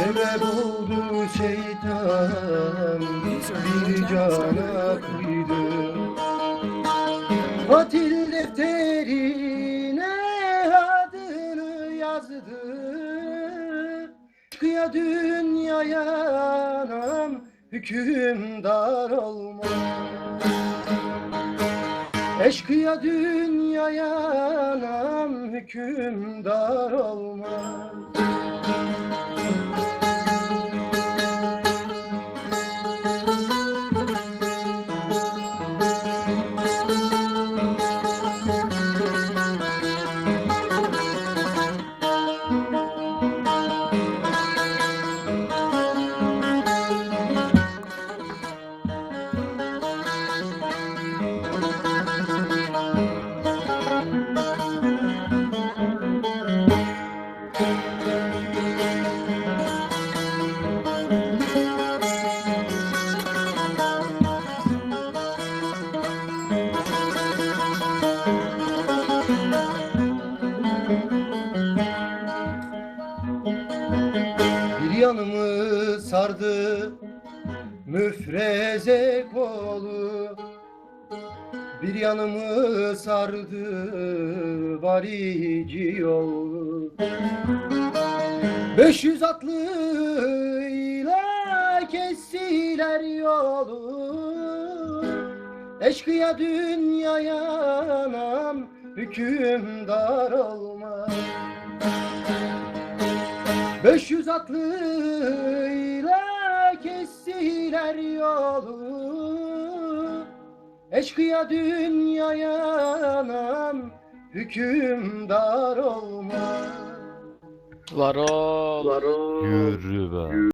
Sebep oldu şeytan bir cana kıydı. Katil defterine adını yazdı. Kıya dünyaya anam hükümdar olma Eşkıya dünyaya anam hükümdar olma Bir yanımı sardı müfreze kolu. Bir yanımı sardı varici yolu. 500 atlıyla Eşkıya dünyaya anam hükümdar olmaz. 500 atlıyla kestiler yolu. Eşkıya dünyaya anam hükümdar olmaz. Var ol. Yürü be.